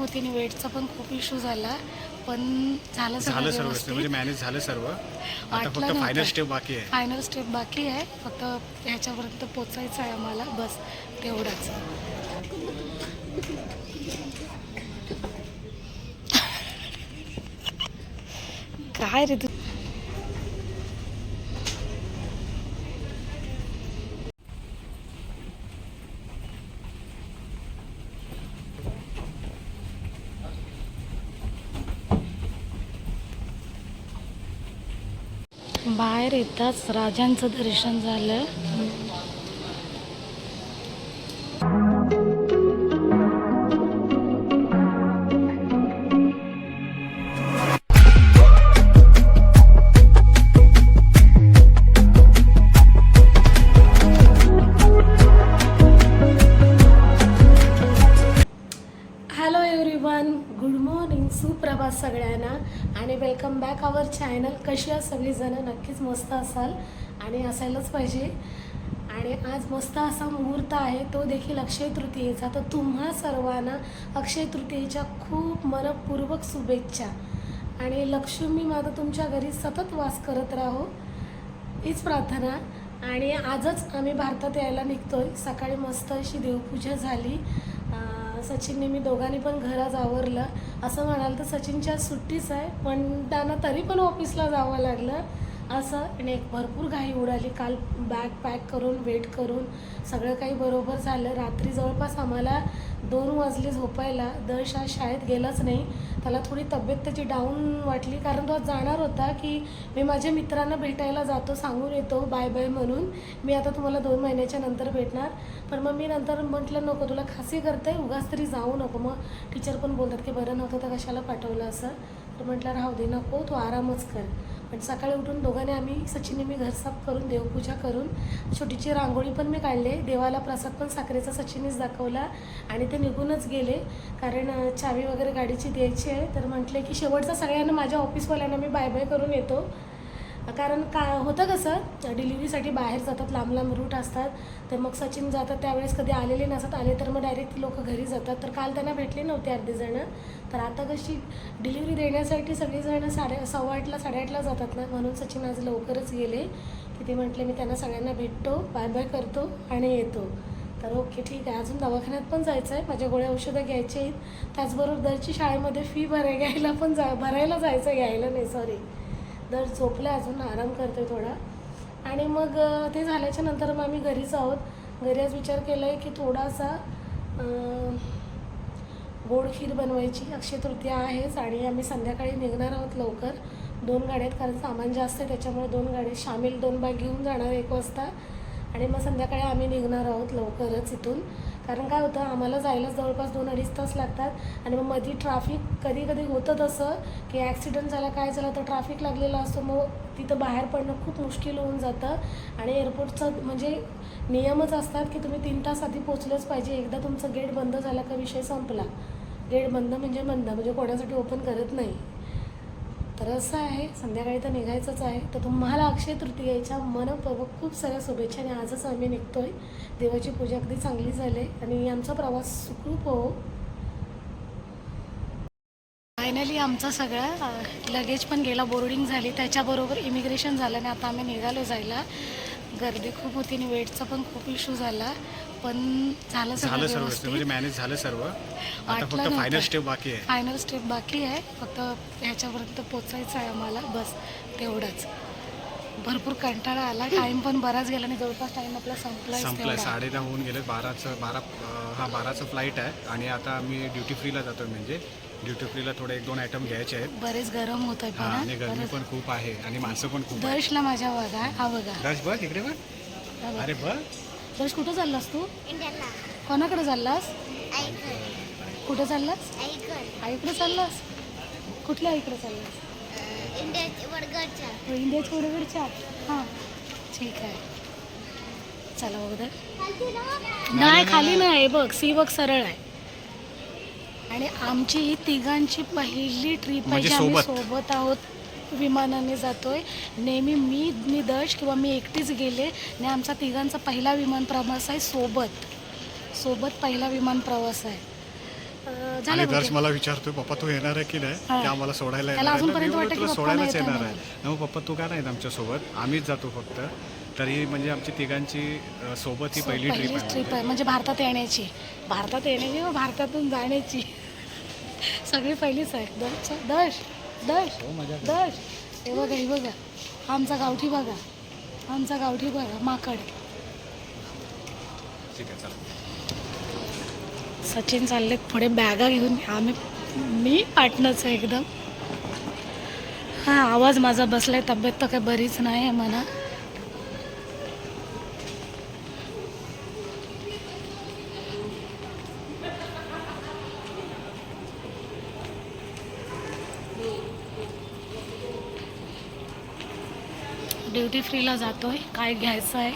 होती आणि वेटचा पण खूप इश्यू झाला. पण झालं झालं सर्व. म्हणजे मॅनेज झालं सर्व. आता फक्त फायनल. स्टेप बाकी आहे. फायनल स्टेप बाकी आहे. फक्त ह्याच्यापर्यंत पोचायचं आहे आम्हाला. बस तेवढंच. काय रे तू? बाहेर येताच राजांचं दर्शन झालं. सुप्रभात सगळ्यांना. आणि वेलकम बॅक आवर चॅनल कशी आहात सगळीजणं? नक्कीच मस्त असाल. आणि असायलाच पाहिजे. आणि आज मस्त असा मुहूर्त आहे. तो देखील अक्षय तृतीयेचा. तर तुम्हा सर्वांना अक्षय तृतीयेच्या खूप मनपूर्वक शुभेच्छा. आणि लक्ष्मी माता तुमच्या घरी सतत वास करत राहो. हीच प्रार्थना. आणि आजच आम्ही भारतात यायला निघतोय. सकाळी मस्त अशी देवपूजा झाली. सचिनने मी दोघांनी पण घरात आवरलं. असं म्हणाल तर सचिनच्या आज सुट्टीच आहे पण त्यांना तरी पण ऑफिसला जावं लागलं. असं आणि एक भरपूर घाई उडाली. काल बॅग पॅक करून वेट करून सगळं काही बरोबर झालं. रात्री जवळपास आम्हाला दोन वाजले झोपायला. दश आज शाळेत गेलाच नाही. त्याला थोडी तब्येत त्याची डाऊन वाटली. कारण तो आज जाणार होता की मी माझ्या मित्रांना भेटायला जातो सांगून येतो बाय बाय म्हणून. मी आता तुम्हाला दोन महिन्याच्या नंतर भेटणार. पण मग मी नंतर म्हटलं नको तुला खासी करते उगाच तरी जाऊ नको. मग टीचर पण बोलतात की बरं नव्हतं तर कशाला पाठवलं असं? तर म्हटलं राहू दे नको तू आरामच कर. पण सकाळी उठून दोघांनी आम्ही सचिनने मी घर साफ करून देवपूजा करून छोटीची रांगोळी पण मी काढले. देवाला प्रसाद पण साखरेचा सचिननेच दाखवला आणि ते निघूनच गेले. कारण चावी वगैरे गाडीची द्यायची आहे. तर म्हटले की शेवटचा सगळ्यांना माझ्या ऑफिसवाल्यांना मी बाय बाय करून येतो. कारण का होतं कसं डिलिव्हरीसाठी बाहेर जातात लांब लांब रूट असतात तर मग सचिन जातात त्यावेळेस कधी आलेले नसतात आले तर मग डायरेक्ट ती लोक घरी जातात. तर काल त्यांना भेटले नव्हते अर्धे जणं. तर आता कशी डिलिव्हरी देण्यासाठी सगळीजणं साडे सव्वा आठला साडेआठला जातात ना म्हणून सचिन आज लवकरच गेले. तिथे म्हटले मी त्यांना सगळ्यांना भेटतो बाय बाय करतो आणि येतो. तर ओके ठीक आहे. अजून दवाखान्यात पण जायचं आहे माझ्या गोळ्या औषधं घ्यायची आहेत. त्याचबरोबर दरची शाळेमध्ये फी भराय घ्यायला पण जा भरायला जायचं घ्यायला नाही सॉरी दर झोपला अजून आराम करते थोडा. आणि मग ते झाल्याच्यानंतर मग आम्ही घरीच आहोत. घरी आज विचार केला आहे की थोडासा गोड खीर बनवायची. अक्षय तृतीया आहेच आणि आम्ही संध्याकाळी निघणार आहोत लवकर. दोन गाड्यात कारण सामान जास्त आहे त्याच्यामुळे दोन गाडी शामिल दोन बाग घेऊन जाणार एक वाजता. आणि मग संध्याकाळी आम्ही निघणार आहोत लवकरच इथून. कारण काय होतं आम्हाला जायला जवळपास दोन अडीच तास लागतात आणि मग मध्ये ट्राफिक कधी कधी होतं तसं की ॲक्सिडेंट झाला काय झालं तर ट्राफिक लागलेला असतो. मग तिथं बाहेर पडणं खूप मुश्किल होऊन जातं आणि एअरपोर्टचं म्हणजे नियमच असतात की तुम्ही तीन तास आधी पोचलंच पाहिजे. एकदा तुमचं गेट बंद झाला का विषय संपला. गेट बंद म्हणजे बंद म्हणजे कोणासाठी ओपन करत नाही. तर असं आहे संध्याकाळी तर निघायचंच आहे. तर तुम्हाला अक्षय तृतीयेच्या मनपूर्वक खूप साऱ्या शुभेच्छा आणि आजच आम्ही निघतो आहे देवाची पूजा अगदी चांगली झाली आणि आमचा प्रवास सुखरूप हो. फायनली आमचा सगळा लगेज पण गेला बोर्डिंग झाली. त्याच्याबरोबर इमिग्रेशन झालं आणि आता आम्ही निघालो जायला. गर्दी खूप होती आणि वेटचा पण खूप इश्यू झाला. पण झालं झालं सर्व व्यवस्थित. म्हणजे मॅनेज झालं सर्व. आता वाटलं फक्त फायनल. स्टेप बाकी आहे. फायनल स्टेप बाकी आहे. फक्त ह्याच्यापर्यंत पोचायचं आहे आम्हाला बस तेवढंच. भरपूर कंटाळा आला. टाइम पण बराच गेला आणि जवळपास टाइम आपला संपलाय. संपलं साडे दहा होऊन गेले. बाराचं बारा अं, हा बाराचं फ्लाईट आहे. आणि आता आम्ही ड्युटी फ्रीला जातो म्हणजे. ड्युटी फ्रीला थोडे एक दोन आयटम घ्यायचे आहेत. बरेच गरम होत आहे हा आणि गरमी पण खूप आहे आणि माणसं पण खूप आहे दर्शला माझ्या बघा. हा बघा. दर्श बघ इकडे बघ. अरे बघ. दर्श कुठं चाललास तू? इंडियाला कोणाकडे चाललास? कुठं चाललास? आईकडे. चाललास? कुठल्या आईकडे चाललास? इंडियाच्या वडगडच्या. हो, हां. ठीक आहे. चला बघ नाही खाली नाही बघ सी बघ सरळ आहे. आणि आमची ही तिघांची पहिली ट्रिप आहे म्हणजे आम्ही सोबत. सोबत आहोत. विमानाने जातोय. नेहमी मी मी दर्श किंवा मी एकटीच गेले आणि आमचा तिघांचा पहिला विमान प्रवास आहे सोबत. सोबत पहिला विमान प्रवास आहे. अं, झालं आणि दर्श बहुतेक. मला विचारतोय पप्पा तू येणार आहे की नाही? हा. ते आम्हाला सोडायला त्याला येणार आहे. ना?" अजूनपर्यंत मी वाटतं की तुला पप्पा सोडायलाच नाही येणार आहे. मग पप्पा तू का नाही आमच्यासोबत आम्हीच जातो फक्त. तरी म्हणजे आमची तिघांची अं, सोबत ही पहिली ट्रिप पहिलीच आहे. ट्रिप आहे. म्हणजे भारतात येण्याची. भारतात येण्याची व भारतातून जाण्याची. सगळी पहिलीच आहे. दश दश. दश हो, दश हे बघा हे बघा. आमचा गावठी बघा. आमचा गावठी बघा माकड. आहे सचिन चालले पुढे बॅगा घेऊन. आम्ही मी पार्टनरच आहे एकदम. हा आवाज माझा बसलाय तब्येत तर काही बरीच नाही आहे म्हणा. ड्युटी फ्रीला जातो आहे काय घ्यायचं आहे?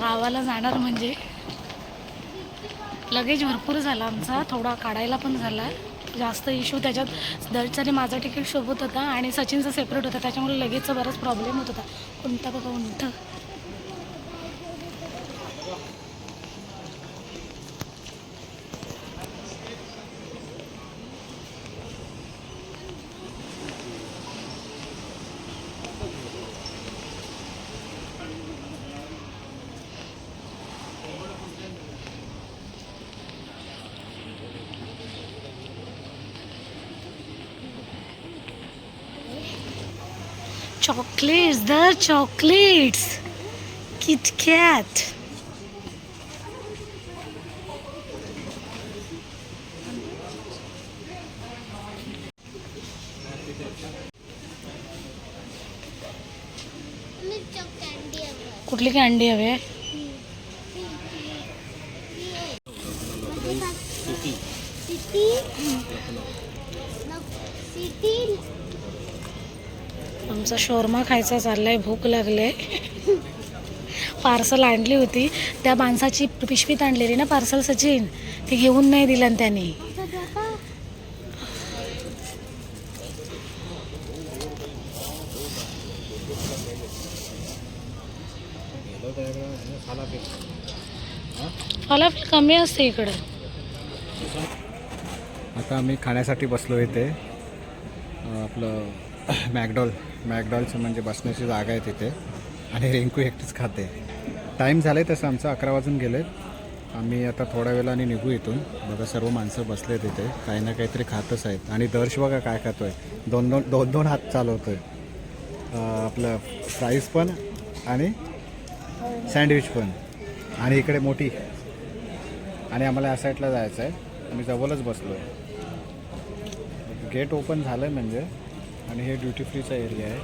गावाला जाणार म्हणजे? लगेज भरपूर झाला आमचा. थोडा काढायला पण झाला. जास्त इश्यू त्याच्यात दर्शचा माझा तिकीट सोबत होता आणि सचिनचा सेपरेट होता. त्याच्यामुळे लगेचचा बराच प्रॉब्लेम होत होता. कोणता बघा उंट चॉकलेट्स दर चॉकलेट्स किटकॅट कुठली कॅन्डी हवी? आहे आमचा शोरमा खायचा चाललाय भूक लागले पार्सल आणली होती. त्या माणसाची पिशवीत आणलेली ना पार्सल सचिन ती घेऊन नाही दिलं त्याने. फलाफल कमी असते इकडे. आता आम्ही खाण्यासाठी बसलो इथे. आपलं मॅकडॉल मॅकडॉलचं म्हणजे बसण्याची जागा आहे तिथे. आणि रिंकू एकटीच खाते. टाईम झालं आहे तसं आमचं अकरा वाजून गेले आम्ही आता थोड्या वेळाने निघू इथून. बघा सर्व माणसं बसले तिथे काही ना काहीतरी खातच आहेत. आणि दर्श बघा काय खातो आहे दोन दोन दोन दोन हात चालवतो आहे आपलं फ्राईज पण आणि सँडविच पण. आणि इकडे मोठी. आणि आम्हाला या साईडला जायचं आहे आम्ही जवळच बसलो आहे गेट ओपन झालं आहे म्हणजे. आणि हे ड्युटी फ्रीचा एरिया आहे.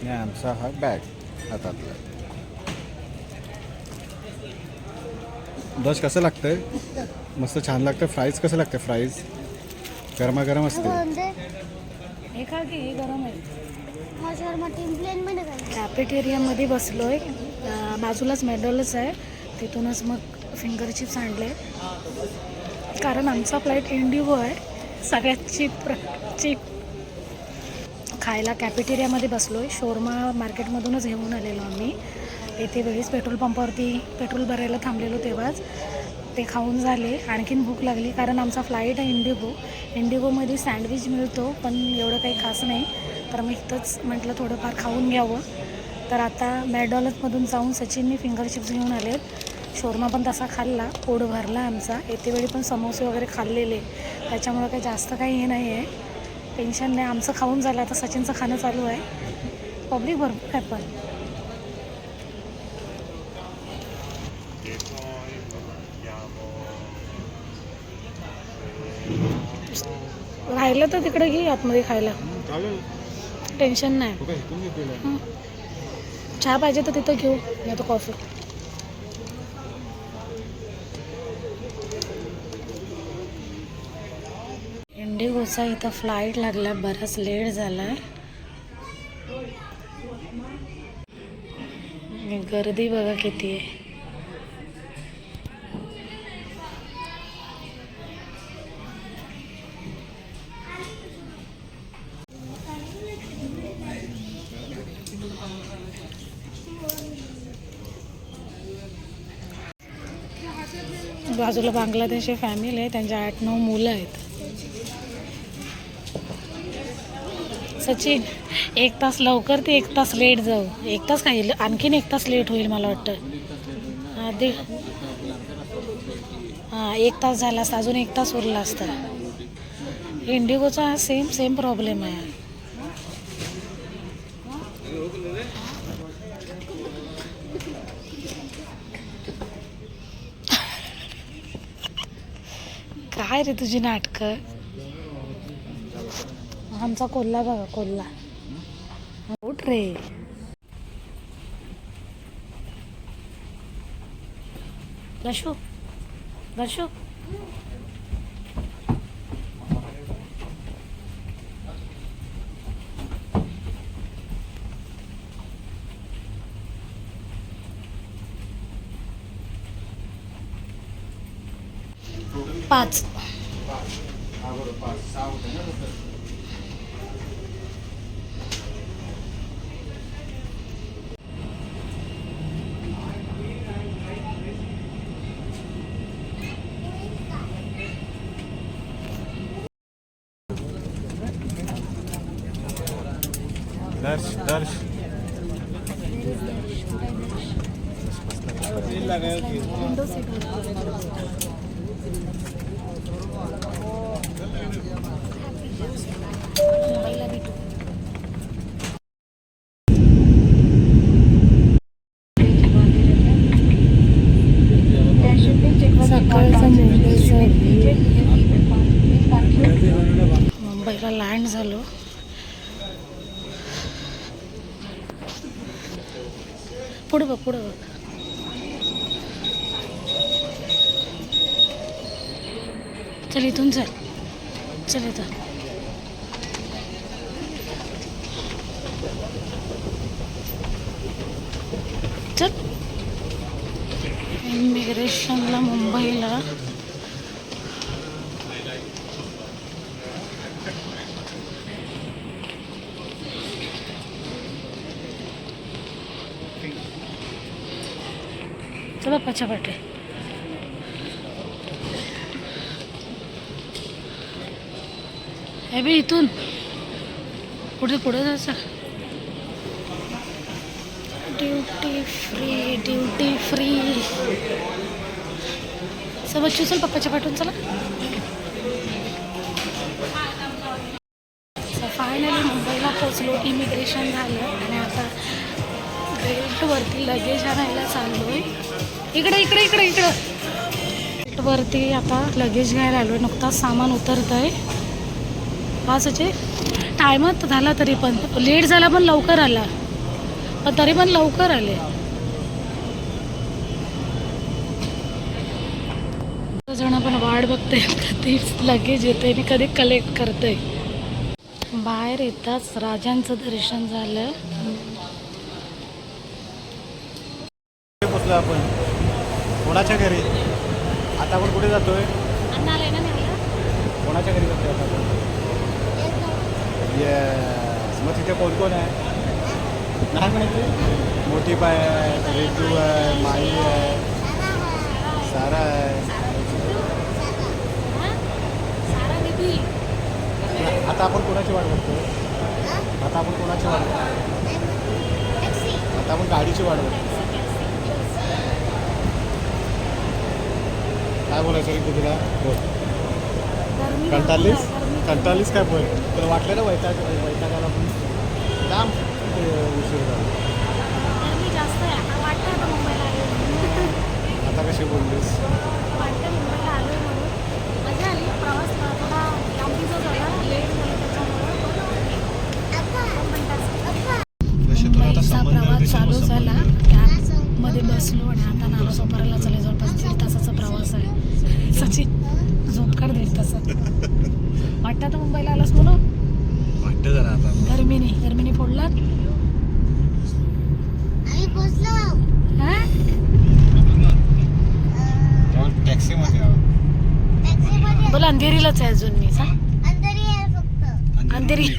आणि आमचा हा बॅग हातातला बस कसं लागतंय? मस्त छान लागतं. फ्राईज कसं लागतं? फ्राईज गरमागरम असते. हे का की हे गरम आहे. माझ्यावर टीम प्लेन मध्ये घाल कॅफेटेरियामध्ये बसलो आहे बाजूलाच मेडलच आहे. तिथूनच मग फिंगर चिप्स आणले. कारण आमचा फ्लाईट इंडिगो आहे. सगळ्यात चीप चीप खायला कॅफेटेरियामध्ये बसलो आहे शोरमा मार्केटमधूनच घेऊन आलेलो आम्ही. येथे वेळीच पेट्रोल पंपावरती पेट्रोल भरायला थांबलेलो तेव्हाच. ते खाऊन झाले. आणखीन भूक लागली कारण आमचा फ्लाईट आहे इंडिगो इंडिगोमध्ये सँडविच मिळतो पण एवढं काही खास नाही. तर मग इथंच म्हटलं थोडंफार खाऊन घ्यावं. तर आता मॅकडॉलजमधून जाऊन सचिनने फिंगर चिप्स घेऊन आलेत. शोरमा पण तसा खाल्ला पोट भरला आमचा. येते वेळी पण समोसे वगैरे खाल्लेले. त्याच्यामुळं काही जास्त काही हे नाही आहे टेन्शन नाही. आमचं खाऊन झालं. आता सचिनचं खाणं चालू आहे. पब्लिक भरपूर आहे पण. राहिलं तर तिकडे घे आतमध्ये खायला. टेन्शन नाही. चहा पाहिजे तर तिथं घेऊ. नाही तर कॉफी इंडिगोचा इथं फ्लाईट लागला बराच लेट झाला. आहे गर्दी बघा किती आहे. बाजूला बांगलादेशी फॅमिली आहे त्यांच्या आठ नऊ मुलं आहेत. सचिन एक तास लवकर ते एक तास लेट जाऊ. एक तास काय आणखीन एक तास लेट होईल मला वाटतं. हां दीड हां एक तास झाला असता अजून एक तास उरला असता. इंडिगोचा सेम सेम प्रॉब्लेम आहे. काय रे तुझी नाटकं? आमचा कोल्हा बघा कोल्हा. उठ रे. दर्शो दर्शो पाच. दर्श दर्श. सकाळचं मुंबईला लँड झालो. पुढे बघ पुढे बघ. चल इथून चल. चल इथं. चल. इमिग्रेशनला मुंबईला चला पछा पाटे. हे बी इथून. पुढे पुढे जायचं. ड्युटी फ्री ड्युटी फ्री चल बच्चू पप्पाच्या पाठवून चला. फायनली मुंबईला पोचलो इमिग्रेशन झालं. आणि आता ग्रेटवरती लगेज आणायला चाललो आहे इकडे इकडे इकडे इकडे. वरती आता लगेज घ्यायला आलो आहे नुकताच सामान उतरत आहे पाचचे टायमात झाला तरी पण. लेट झाला पण लवकर आला. पण तरी पण लवकर आले. जण पण वाट बघते कधी लगेज येते आणि कधी कलेक्ट करते बाहेर येताच राजांचं दर्शन झालं. आपण? कोणाच्या घरी? आता आपण कुठे जातोय? कोणाच्या घरी जातोय आता आपण? येस मग तिथे कोण कोण आहे? नाही माहिती मोठी बाय आहे रेटू आहे माई आहे. सारा आहे. आता आपण कोणाची वाट बघतोय? आता आपण कोणाची वाट बघतोय? आता आपण गाडीची वाट बघतोय. काय बोलायचं रे तुला बोल. कंटाळलीस? कंटाळलीस काय बोल? तुला वाटलं ना वैताग वैतागाला पण लांब उशीर झाला जास्त आहे आता वाटतं आता मुंबईला आले आता कशी बोललीस वाटतं मुंबईला आलो म्हणून मजा आली प्रवास थोडा लांबीचा झाला लेट झाला त्याच्यामुळं मुंबईचा प्रवास चालू झाला कॅबमध्ये बसलो आणि आता नालासोपाराला चालले जवळपास दीड तासाचा प्रवास आहे सचिन झोप काढ दीड तासात वाटतं आता मुंबईला आलास म्हणून वाटतं जरा आता गर्मीनी हा? टॅक्सीमध्ये टॅक्सीमध्ये. बोला अंधेरीलाच आहे अजून मी अंधेरी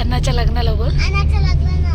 अन्नाच्या लग्नाला बोल. अनाचं लग्न ना